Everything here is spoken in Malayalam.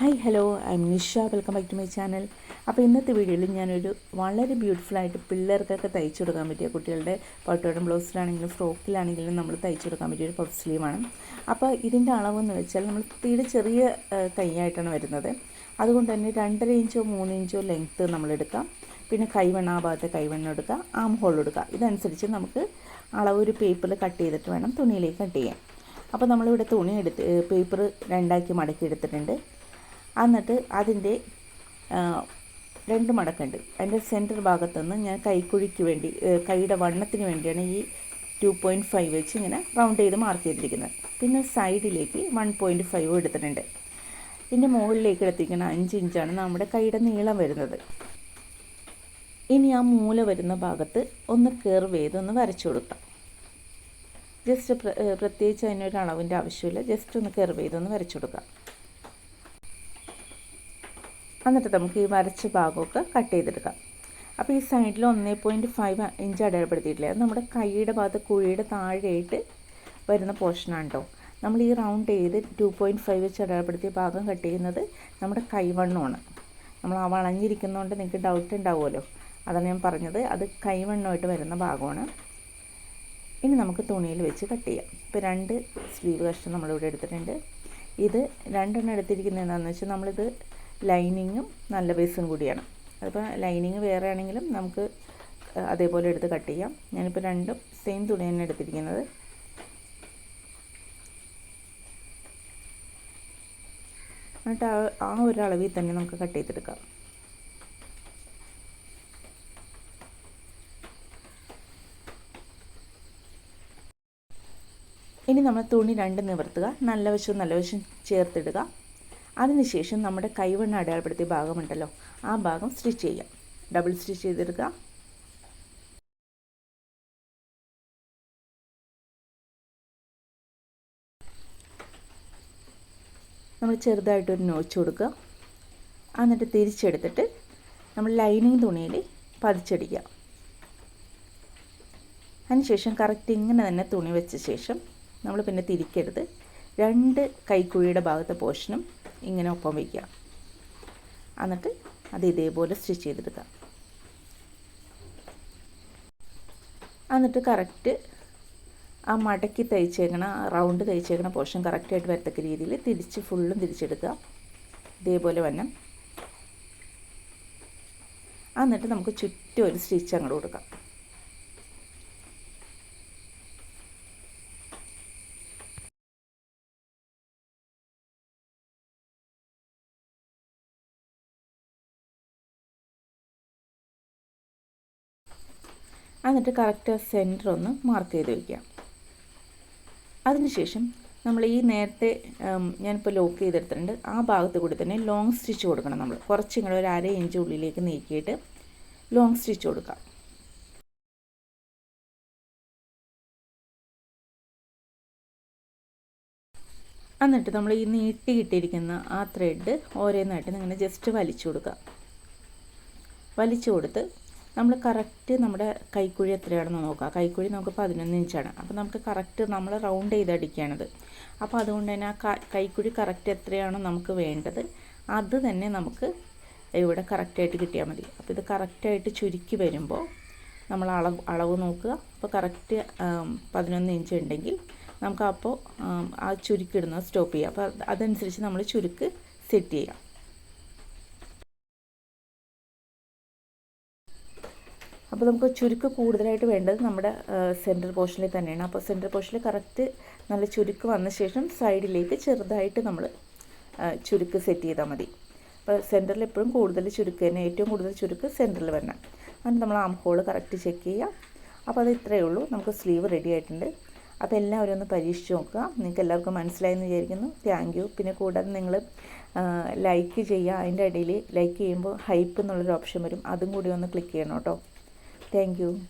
Hi hello I'm Nisha welcome back to my channel അപ്പോൾ ഇന്നത്തെ വീഡിയോയിൽ ഞാനൊരു വളരെ ബ്യൂട്ടിഫുള്ളായിട്ട് പിള്ളേർക്കൊക്കെ തയ്ച്ചു കൊടുക്കാൻ പറ്റിയ കുട്ടികളുടെ പട്ടോടം ബ്ലൗസിലാണെങ്കിലും ഫ്രോക്കിലാണെങ്കിലും നമ്മൾ തയ്ച്ചു കൊടുക്കാൻ പറ്റിയ ഒരു പഫ് സ്ലീവാണ് അപ്പോൾ ഇതിന്റെ അളവെന്ന് വെച്ചാൽ നമ്മൾ തീരെ ചെറിയ കൈയായിട്ടാണ് വരുന്നത്. അതുകൊണ്ട് തന്നെ രണ്ടര ഇഞ്ചോ മൂന്ന് ഇഞ്ചോ ലെങ്ത്ത് നമ്മൾ എടുക്കാം. പിന്നെ കൈവെണ്ണ ആ ഭാഗത്തെ കൈവെണ്ണ എടുക്കുക ആം ഹോൾ എടുക്കുക. ഇതനുസരിച്ച് നമുക്ക് അളവ് ഒരു പേപ്പറിൽ കട്ട് ചെയ്തിട്ട് വേണം തുണിയിലേക്ക് കട്ട് ചെയ്യാൻ. അപ്പോൾ നമ്മളിവിടെ തുണി എടുത്ത് പേപ്പർ രണ്ടാക്കി മടക്കി എടുത്തിട്ടുണ്ട്. എന്നിട്ട് അതിന്റെ രണ്ട് മടക്കുണ്ട്. അതിന്റെ സെന്റർ ഭാഗത്തുനിന്ന് ഞാൻ കൈക്കുഴിക്ക് വേണ്ടി കൈയുടെ വണ്ണത്തിന് വേണ്ടിയാണ് ഈ ടു പോയിന്റ് ഫൈവ് വെച്ച് ഇങ്ങനെ റൗണ്ട് ചെയ്ത് മാർക്ക് ചെയ്തിരിക്കുന്നത്. പിന്നെ സൈഡിലേക്ക് വൺ പോയിന്റ് ഫൈവ് എടുത്തിട്ടുണ്ട്. ഇതിന്റെ മുകളിലേക്ക് എടുത്തിരിക്കുന്ന അഞ്ച് ഇഞ്ചാണ് നമ്മുടെ കൈയുടെ നീളം വരുന്നത്. ഇനി ആ മൂല വരുന്ന ഭാഗത്ത് ഒന്ന് കെർവ് ചെയ്ത് ഒന്ന് വരച്ചു കൊടുക്കാം. ജസ്റ്റ് പ്രത്യേകിച്ച് അതിനൊരു അളവിന്റെ ആവശ്യമില്ല. ജസ്റ്റ് ഒന്ന് കെർവ് ചെയ്തൊന്ന് വരച്ചു കൊടുക്കാം. എന്നിട്ട് നമുക്ക് ഈ വരച്ച ഭാഗമൊക്കെ കട്ട് ചെയ്തെടുക്കാം. അപ്പോൾ ഈ സൈഡിൽ ഒന്നേ പോയിന്റ് ഫൈവ് ഇഞ്ച് അടയാളപ്പെടുത്തിയിട്ടില്ല? അത് നമ്മുടെ കൈയുടെ ഭാഗത്ത് കുഴിയുടെ താഴെയായിട്ട് വരുന്ന പോർഷനാണ് കേട്ടോ നമ്മൾ ഈ റൗണ്ട് ചെയ്ത് ടു പോയിന്റ് ഫൈവ് വെച്ച് അടയാളപ്പെടുത്തിയ ഭാഗം കട്ട് ചെയ്യുന്നത് നമ്മുടെ കൈവണ്ണമാണ് നമ്മൾ ആ വളഞ്ഞിരിക്കുന്നതുകൊണ്ട് നിങ്ങൾക്ക് ഡൗട്ട് ഉണ്ടാവുമല്ലോ. അതാണ് ഞാൻ പറഞ്ഞത്. അത് കൈവണ്ണമായിട്ട് വരുന്ന ഭാഗമാണ്. ഇനി നമുക്ക് തുണിയിൽ വെച്ച് കട്ട് ചെയ്യാം. ഇപ്പോൾ രണ്ട് സ്ലീവ് കഷ്ണം നമ്മളിവിടെ എടുത്തിട്ടുണ്ട്. ഇത് രണ്ടെണ്ണം എടുത്തിരിക്കുന്നത് എന്താണെന്ന് വെച്ചാൽ നമ്മളിത് ലൈനിങ്ങും നല്ല പീസും കൂടിയാണ്. അതിപ്പോൾ ലൈനിങ് വേറെ ആണെങ്കിലും നമുക്ക് അതേപോലെ എടുത്ത് കട്ട് ചെയ്യാം. ഞാനിപ്പോൾ രണ്ടും സെയിം തുണി തന്നെ എടുത്തിരിക്കുന്നത്. എന്നിട്ട് ആ ഒരു അളവിൽ തന്നെ നമുക്ക് കട്ട് ചെയ്തെടുക്കാം. ഇനി നമ്മൾ തുണി രണ്ട് നിവർത്തുക. നല്ല വശവും നല്ല വശവും ചേർത്തിടുക. അതിനുശേഷം നമ്മുടെ കൈവണ്ണ അടയാളപ്പെടുത്തിയ ഭാഗമുണ്ടല്ലോ ആ ഭാഗം സ്റ്റിച്ച് ചെയ്യാം. ഡബിൾ സ്റ്റിച്ച് ചെയ്തെടുക്കുക. നമ്മൾ ചെറുതായിട്ടൊരു നോച്ച് കൊടുക്കുക. എന്നിട്ട് തിരിച്ചെടുത്തിട്ട് നമ്മൾ ലൈനിങ് തുണിയിൽ പതിച്ചടിക്കുക. അതിനുശേഷം കറക്റ്റ് ഇങ്ങനെ തന്നെ തുണി വെച്ച ശേഷം നമ്മൾ പിന്നെ തിരിക്കരുത്. രണ്ട് കൈക്കുഴിയുടെ ഭാഗത്തെ പോർഷനും ഇങ്ങനെ ഒപ്പം വയ്ക്കുക. എന്നിട്ട് അത് ഇതേപോലെ സ്റ്റിച്ച് ചെയ്തെടുക്കുക. എന്നിട്ട് കറക്റ്റ് ആ മടക്കി തയ്ച്ചേക്കണ റൗണ്ട് തയ്ച്ചേക്കണ പോർഷൻ കറക്റ്റായിട്ട് വരത്തക്ക രീതിയിൽ തിരിച്ച് ഫുള്ളും തിരിച്ചെടുക്കുക. ഇതേപോലെ വന്നം എന്നിട്ട് നമുക്ക് ചുറ്റും ഒരു സ്റ്റിച്ച് അങ്ങോട്ട് കൊടുക്കാം. എന്നിട്ട് കറക്റ്റ് സെന്റർ ഒന്ന് മാർക്ക് ചെയ്ത് വയ്ക്കാം അതിനുശേഷം നമ്മൾ ഈ നേരത്തെ ഞാനിപ്പോൾ ലോക്ക് ചെയ്തെടുത്തിട്ടുണ്ട്. ആ ഭാഗത്ത് കൂടി തന്നെ ലോങ് സ്റ്റിച്ച് കൊടുക്കണം നമ്മൾ. കുറച്ച് ഇങ്ങനെ ഒരു അര ഇഞ്ച് ഉള്ളിലേക്ക് നീക്കിയിട്ട് ലോങ് സ്റ്റിച്ച് കൊടുക്കാം എന്നിട്ട് നമ്മൾ ഈ നീട്ടി കിട്ടിയിരിക്കുന്ന ആ ത്രെഡ് ഓരോന്നായിട്ട് ഇങ്ങനെ ജസ്റ്റ് വലിച്ചു കൊടുക്കുക. വലിച്ചു കൊടുത്ത് നമ്മൾ കറക്റ്റ് നമ്മുടെ കൈക്കുഴി എത്രയാണെന്ന് നോക്കുക. കൈക്കുഴി നമുക്ക് പതിനൊന്ന് ഇഞ്ചാണ് അപ്പോൾ നമുക്ക് കറക്റ്റ് നമ്മൾ റൗണ്ട് ചെയ്ത് അടിക്കുകയാണത് അപ്പോൾ അതുകൊണ്ട് തന്നെ ആ കൈക്കുഴി കറക്റ്റ് എത്രയാണോ നമുക്ക് വേണ്ടത് അത് തന്നെ നമുക്ക് ഇവിടെ കറക്റ്റായിട്ട് കിട്ടിയാൽ മതി. അപ്പോൾ ഇത് കറക്റ്റായിട്ട് ചുരുക്കി വരുമ്പോൾ നമ്മൾ അളവ് അളവ് നോക്കുക. അപ്പോൾ കറക്റ്റ് പതിനൊന്ന് ഇഞ്ച് ഉണ്ടെങ്കിൽ നമുക്ക് അപ്പോൾ ആ ചുരുക്കിടുന്നത് സ്റ്റോപ്പ് ചെയ്യുക അപ്പോൾ അതനുസരിച്ച് നമ്മൾ ചുരുക്ക് സെറ്റ് ചെയ്യാം. അപ്പോൾ നമുക്ക് ചുരുക്ക് കൂടുതലായിട്ട് വേണ്ടത് നമ്മുടെ സെന്റർ പോർഷനിൽ തന്നെയാണ്. അപ്പോൾ സെന്റർ പോർഷനിൽ കറക്റ്റ് നല്ല ചുരുക്ക് വന്ന ശേഷം സൈഡിലേക്ക് ചെറുതായിട്ട് നമ്മൾ ചുരുക്ക് സെറ്റ് ചെയ്താൽ മതി. അപ്പോൾ സെന്ററിൽ എപ്പോഴും കൂടുതൽ ചുരുക്ക് തന്നെ ഏറ്റവും കൂടുതൽ ചുരുക്ക് സെന്ററിൽ വരണം. എന്നിട്ട് നമ്മൾ ആം ഹോൾ കറക്റ്റ് ചെക്ക് ചെയ്യാം അപ്പോൾ അത് ഇത്രയേ ഉള്ളൂ. നമുക്ക് സ്ലീവ് റെഡി ആയിട്ടുണ്ട്. അപ്പോൾ എല്ലാവരും ഒന്ന് പരീക്ഷിച്ച് നോക്കുക. നിങ്ങൾക്ക് എല്ലാവർക്കും മനസ്സിലായെന്ന് വിചാരിക്കുന്നു. താങ്ക് യു പിന്നെ കൂടാതെ നിങ്ങൾ ലൈക്ക് ചെയ്യുക. അതിന്റെ ഇടയിൽ ലൈക്ക് ചെയ്യുമ്പോൾ ഹൈപ്പ് എന്നുള്ളൊരു ഓപ്ഷൻ വരും. അതും കൂടി ഒന്ന് ക്ലിക്ക് ചെയ്യണം കേട്ടോ. thank you.